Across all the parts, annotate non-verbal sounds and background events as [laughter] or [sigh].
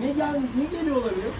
Ne gel ne geliyor olabilir?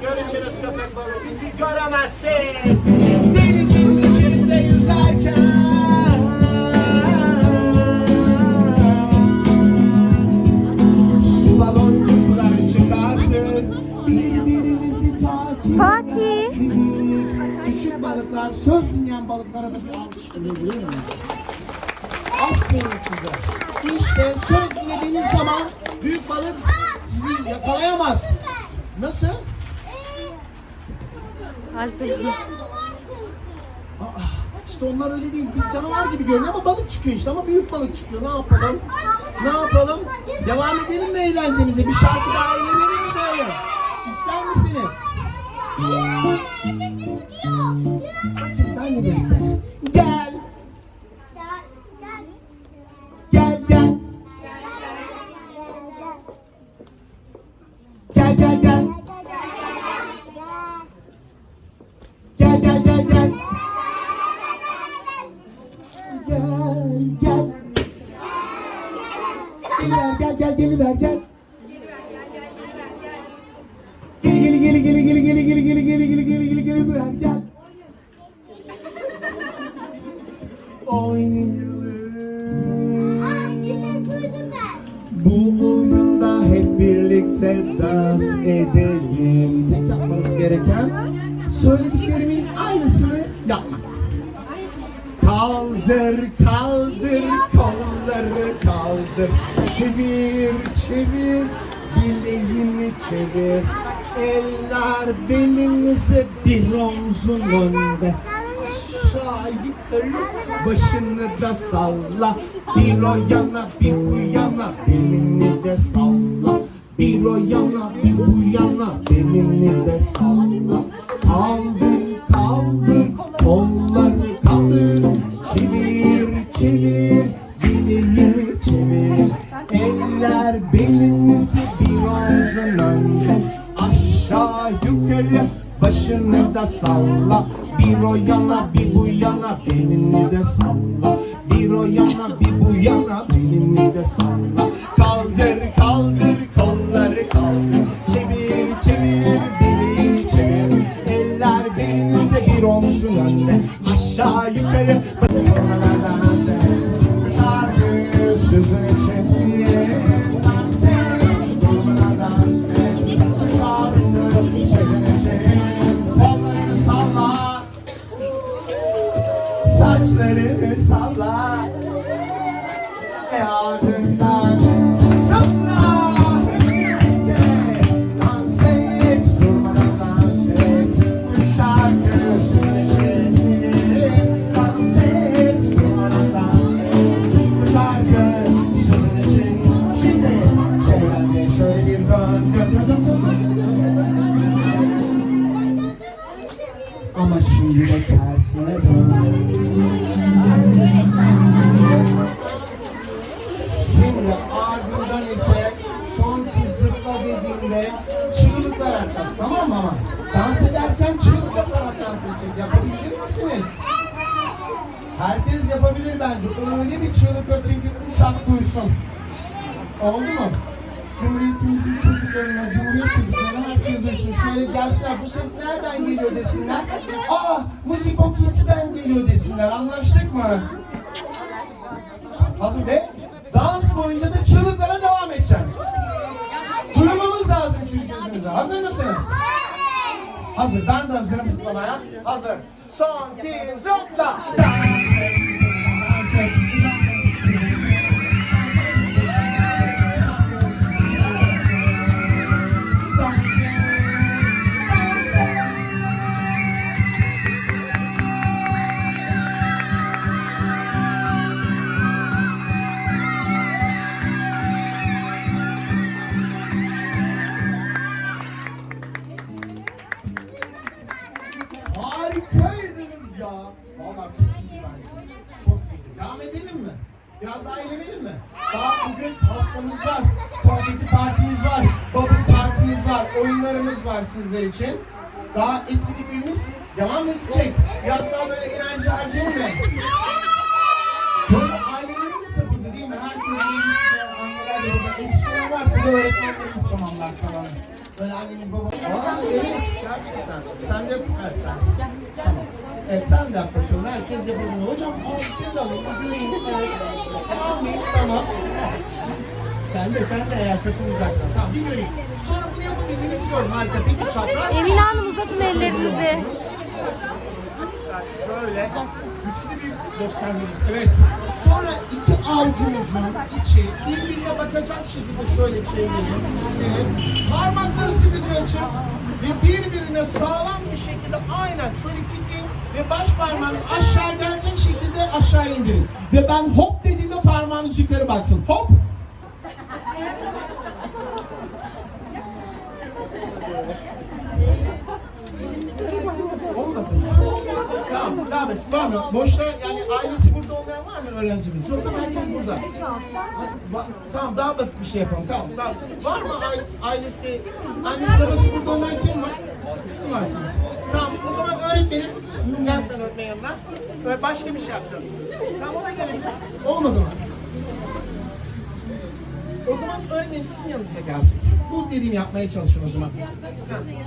Görüşürüz köpek balığı. Bizi göremezsin. Denizin içinde yüzerken. Su baloncukları çıkartıp birbirimizi takip Fatih. Küçük balıklar, söz dinleyen balıklara da bir alkış. Aferin size. İşte söz dinlediğiniz zaman büyük balık sizi yakalayamaz. Nasıl? Alper'in. Aa, işte onlar öyle değil. Biz canavar gibi görünüyor ama balık çıkıyor işte ama büyük balık çıkıyor. Ne yapalım? Ne yapalım? Devam edelim mi eğlencemize? Bir şarkı daha eğlenelim mi böyle? İster misiniz? Ben de başını da salla. Bir o yana bir bu yana belini de salla. Bir o yana bir bu yana belini de salla. Kaldır, kaldır, kolları kaldır. Çevir, çevir, bileğini çevir. Eller belinizi bir omzun önde. Aşağı yukarı başını da salla. Bir o yana bir bu yana Belini de salla. Bir o yana bir bu yana Belini de salla. Kaldır kaldır kolları kaldır. Çevir çevir belini çevir. Eller belinize bir omzun önüne Aşağı yukarı basın. saçlarını sallar Oldu mu? Cumhuriyetimizin çocuklarına, Cumhuriyet çocuklarına herkes duysun. Şöyle gelsinler, bu ses nereden geliyor desinler. Aa, müzik o kids'den geliyor desinler. Anlaştık mı? Hazır ve dans boyunca da çığlıklara devam edeceğiz. Duymamız lazım çünkü sesimizi. Hazır mısınız? Hazır. Ben de hazırım zıplamaya. Hazır. Son, iki, zıpla. Dans Biraz daha eğlenelim mi? Daha bugün pastamız var, konfeti partimiz var, bubble partimiz var, oyunlarımız var sizler için. Daha etkinliklerimiz devam edecek. Biraz daha böyle enerji harcayalım mı? Sonra ailelerimiz de burada değil mi? Herkes evimizde, anneler de burada. Eksikler varsa da öğretmenlerimiz tamamlar falan. Böyle anneniz babamız. Aa evet gerçekten. Sen de evet sen. Tamam. Evet sen de yap bakalım. Herkes yapabilir. Hocam al seni de alayım. Göreyim. Tamam mı? Tamam. Sen de sen de eğer katılacaksan. Tamam bir göreyim. Sonra bunu yapabildiğinizi gördüm. Harika. Peki çapraz. Emine Hanım uzatın ellerinizi. Şöyle güçlü bir göstermeliyiz. Evet. Sonra iki avucumuzun içi birbirine bakacak şekilde şöyle çevirelim. Evet. Parmakları sıkıca açın ve birbirine sağlam bir şekilde aynen şöyle kilitleyin ve baş parmağını aşağı gelecek şekilde aşağı indirin. Ve ben hop dediğimde parmağınız yukarı baksın. Hop. [laughs] Olmadı? Tamam, tamam. Var mı? Boşta yani ailesi burada olmayan var mı öğrencimiz? Yok ama herkes burada. Va- tamam, daha basit bir şey yapalım. Tamam, tamam. Var mı ai- ailesi, annesi babası burada olmayan kim var? Siz varsınız? Tamam, o zaman öğretmenim, gel sen öğretmen yanına. Böyle başka bir şey yapacağız. Tamam, ona gelebilir. Olmadı mı? O zaman öğretmenim sizin yanınıza gelsin. Bu dediğimi yapmaya çalışın o zaman.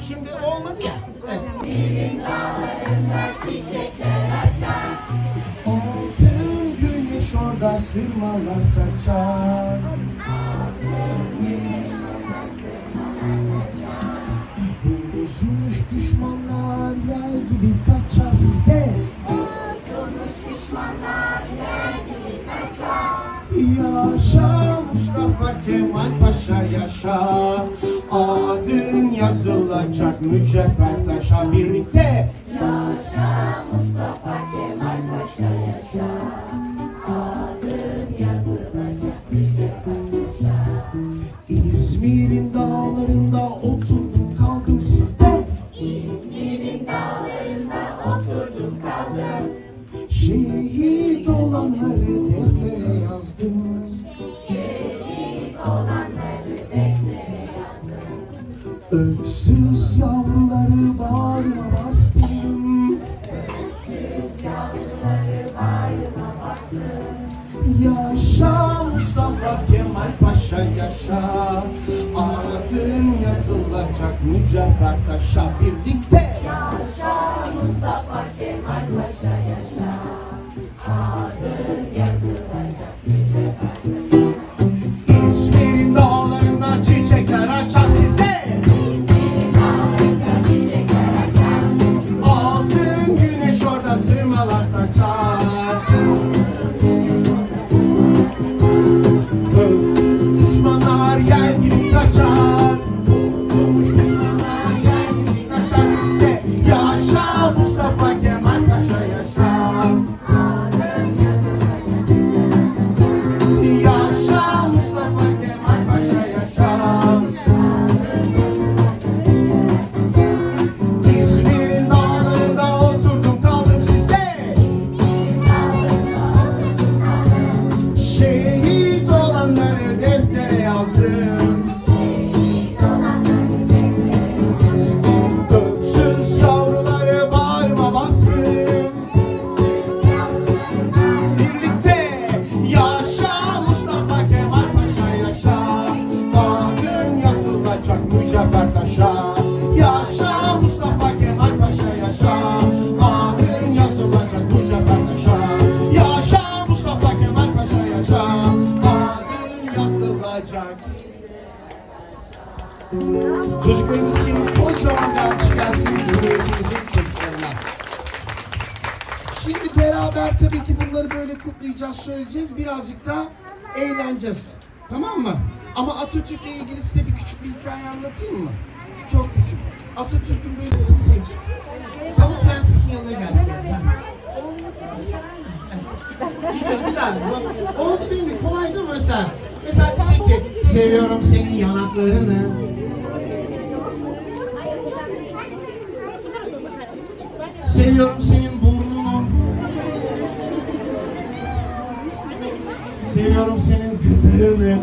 Şimdi olmadı ya. Evet. Altın güneş orada sırmalar saçar. Bozulmuş Kemal Paşa yaşa. Adın yazılacak mücevher taşa. Birlikte yaşa Adın yazılacak mücevher taşa birlikte ben bu. Oldu değil mi? Kolaydı mı mesela? Mesela diyecek ki seviyorum senin yanaklarını. Seviyorum senin burnunu. Seviyorum senin gıdığını.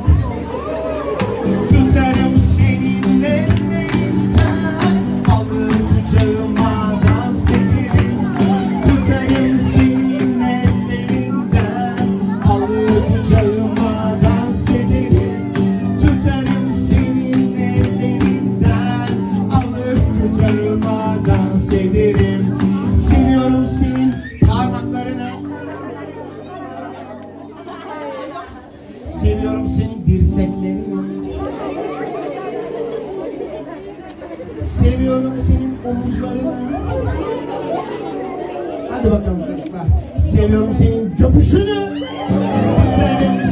Seviyorum senin omuzlarını. Hadi bakalım çocuklar. Seviyorum senin göpüşünü. Titremeni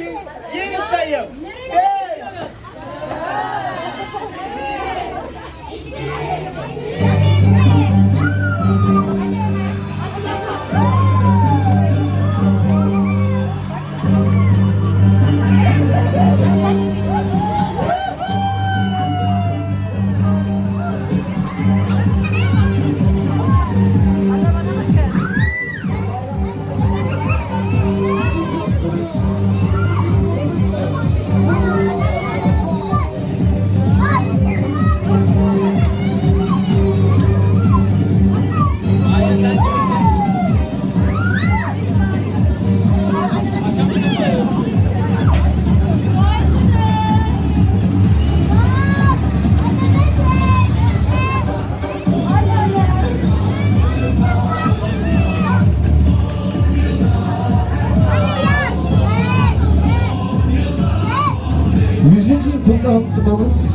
Este e iniciamos.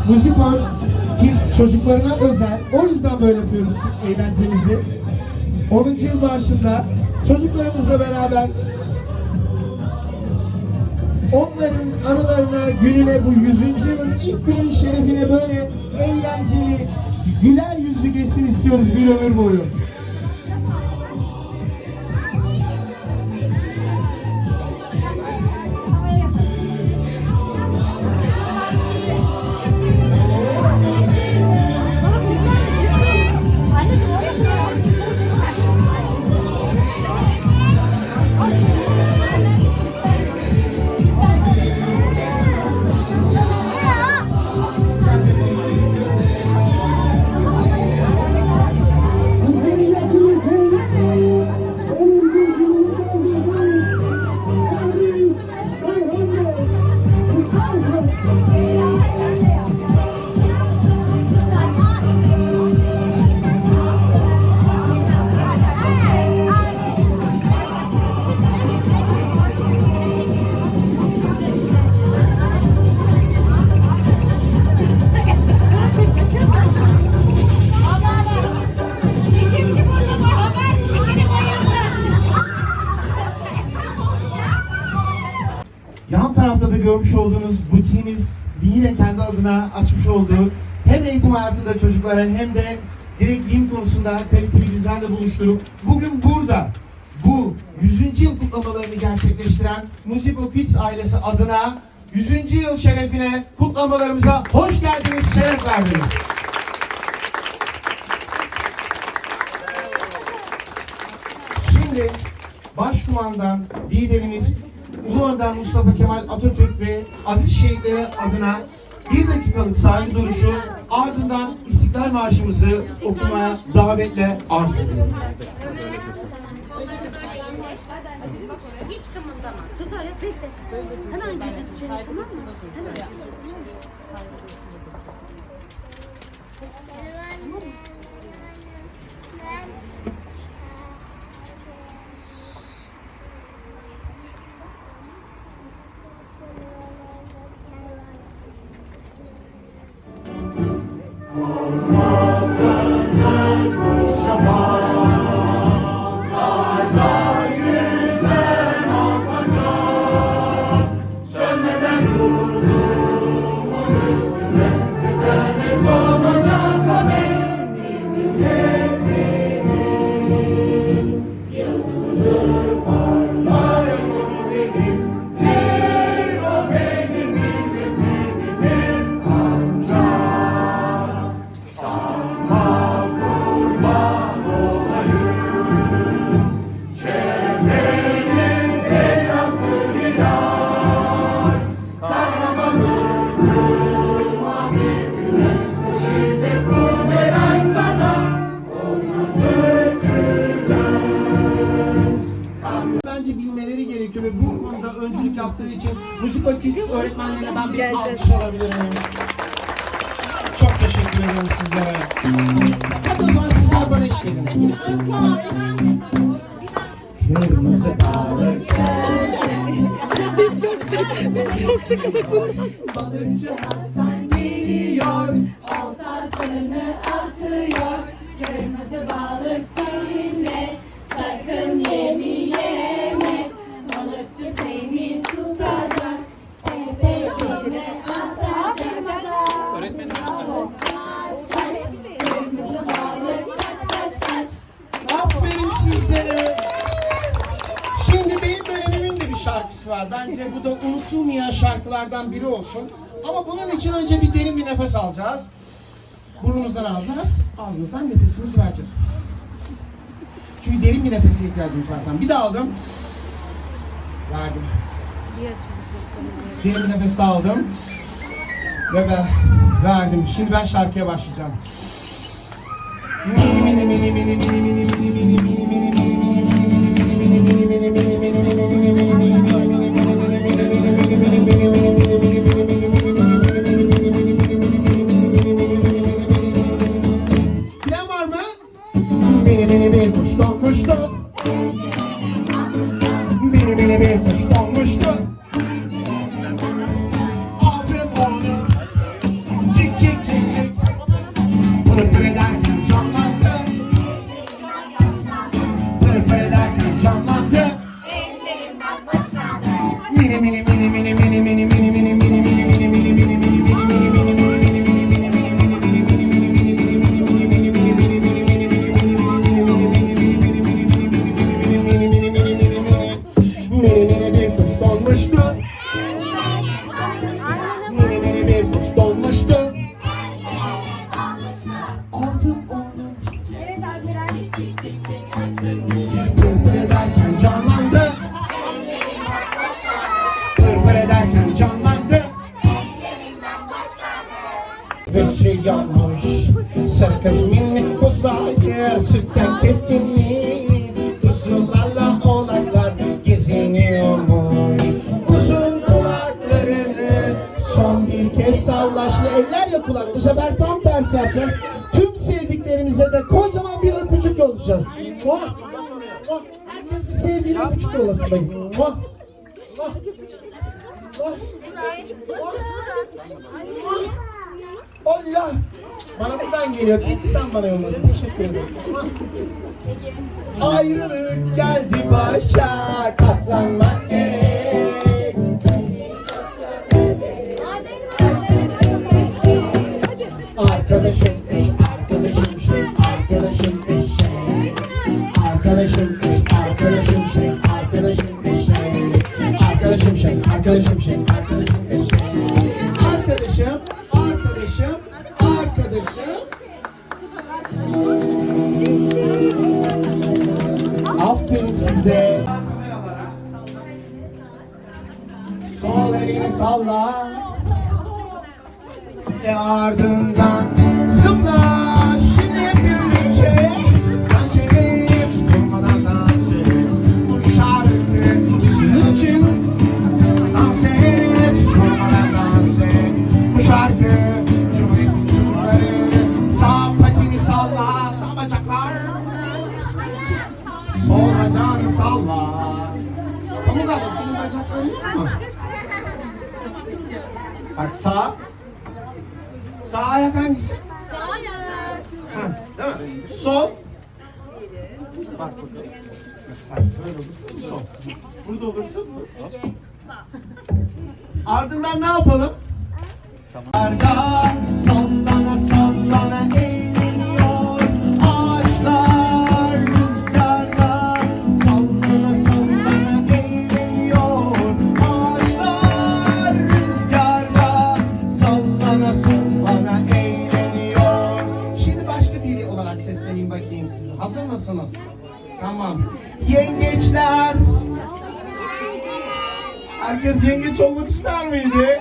Müzik var. Kids çocuklarına özel. O yüzden böyle yapıyoruz eğlencemizi. 10. yıl marşında çocuklarımızla beraber onların anılarına, gününe bu 100. yılın ilk günün şerefine böyle eğlenceli, güler yüzlü geçsin istiyoruz bir ömür boyu. Buluşturup bugün burada bu 100. yıl kutlamalarını gerçekleştiren Musibo Kids ailesi adına 100. yıl şerefine kutlamalarımıza hoş geldiniz, şeref verdiniz. Şimdi Başkumandan liderimiz Ulu Önder Mustafa Kemal Atatürk ve aziz şehitleri adına bir dakikalık saygı duruşu ardından İstiklal Marşımızı okumaya davetle arz ediyorum. Hiç kımıldama. Tut öyle bekle. Hemen gireceğiz içeri tamam mı? Hemen gireceğiz. Bence ederim sizlere. Hadi o zaman sizler bana eşlik edin. Kırmızı balık. Çok sıkıldık bundan. Balıkçı Hasan geliyor. bunlardan biri olsun. Ama bunun için önce bir derin bir nefes alacağız. Burnumuzdan alacağız, ağzımızdan nefesimizi vereceğiz. Çünkü derin bir nefese ihtiyacımız var. Tamam. Bir daha aldım. Verdim. Derin bir nefes daha aldım. Ve ben verdim. Şimdi ben şarkıya başlayacağım. Mini mini mini mini mini mini mini mini kuşlar. Bana buradan geliyor. Değil mi bana yolladın? Teşekkür ederim. Ayrılık geldi başa katlanmak gerek. say ben ne yapalım? Herkes yengeç olmak ister miydi?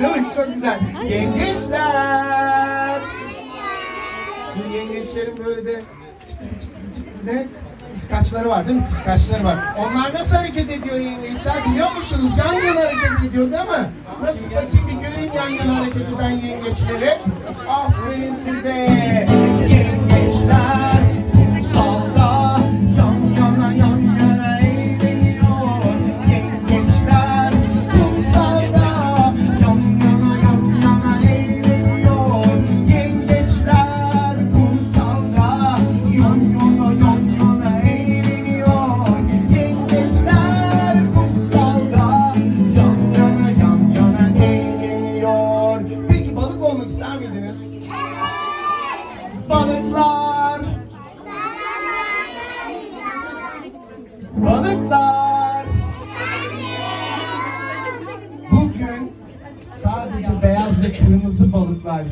Değil mi? Çok güzel. Yengeçler. Şimdi yengeçlerin böyle de çıktı çıktı çıktı de kıskaçları var değil mi? Kıskaçları var. Onlar nasıl hareket ediyor yengeçler biliyor musunuz? Yan yana hareket ediyor değil mi? Nasıl bakayım bir göreyim yan yana hareket eden yengeçleri. Aferin size yengeçler.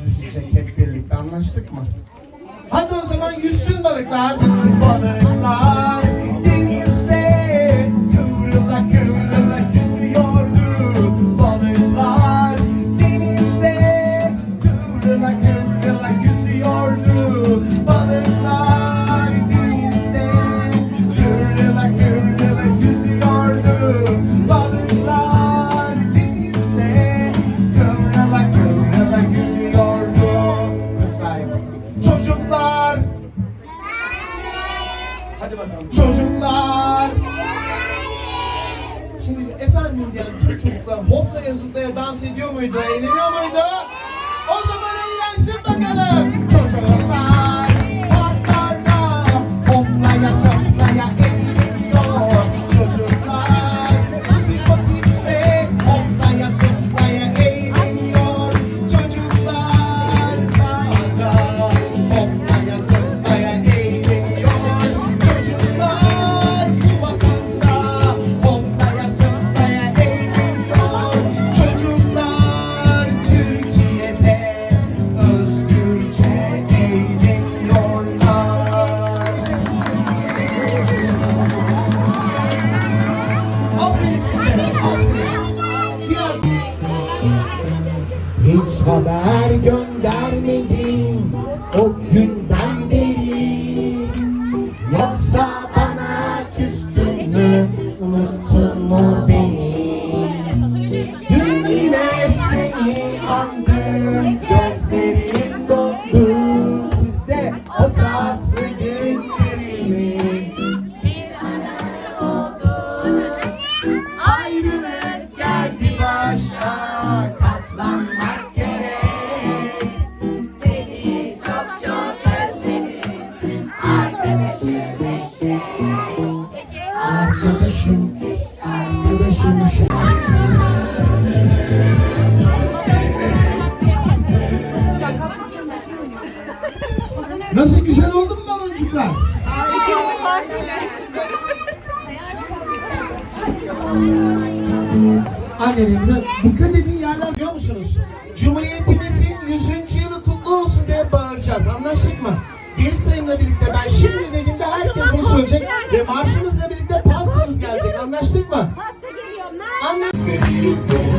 yüzecek hep birlikte anlaştık mı? Hadi o zaman yüzsün balıklar. gelecek ve marşımızla birlikte pastamız gelecek. Anlaştık mı? Pasta geliyor. Anlaştık.